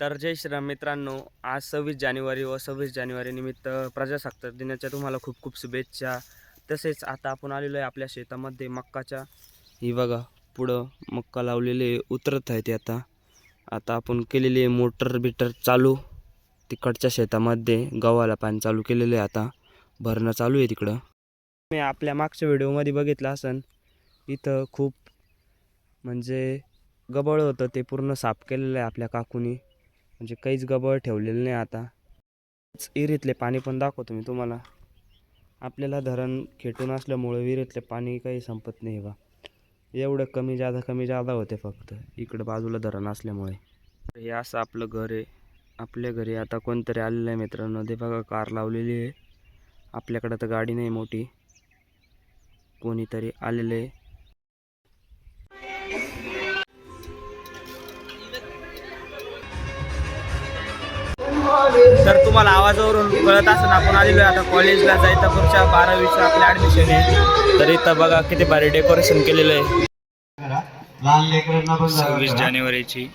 तर जय श्रीराम मित्रांनो आज सव्वीस जानेवारी व सव्वीस जानेवारी निमित्त प्रजासत्ताक दिनाच्या तुम्हाला खूप खूप शुभेच्छा. तसेच आता आपण आलेलो आहे आपल्या शेतामध्ये मक्काच्या. ही बघा पुढं मक्का लावलेले उतरत आहे ते आता. आता आपण केलेली आहे मोटर बिटर चालू. तिकडच्या शेतामध्ये गव्हाला पाणी चालू केलेलं आहे आता. भरणं चालू आहे तिकडं. मी आपल्या मागच्या व्हिडिओमध्ये बघितलं असन इथं खूप म्हणजे गबळ होतं ते पूर्ण साफ केलेलं आहे आपल्या काकूनी. म्हणजे काहीच गबळ ठेवलेलं नाही आता. विहिरीतले पाणी पण दाखवतो मी तुम्हाला. आपल्याला धरण खेटून असल्यामुळे विहिरीतले पाणी काही संपत नाही बा. एवढं कमी जादा कमी जादा होते फक्त. इकडं बाजूला धरण असल्यामुळे. हे असं आपलं घर आहे. आपल्या घरी आता कोणतरी आलेलं आहे मित्रांनो. ते बघा कार लावलेली आहे. आपल्याकडं तर गाडी नाही मोठी. कोणीतरी आलेलं तर तुम्हाला आवाजावरून कळत असेल आपण आलेलो आहे आता कॉलेजला जायचं पुढच्या बारावीचं आपलं ॲडमिशन आहे. तर इथं बघा किती भारी डेकोरेशन केलेलं आहे. सव्वीस जानेवारीची.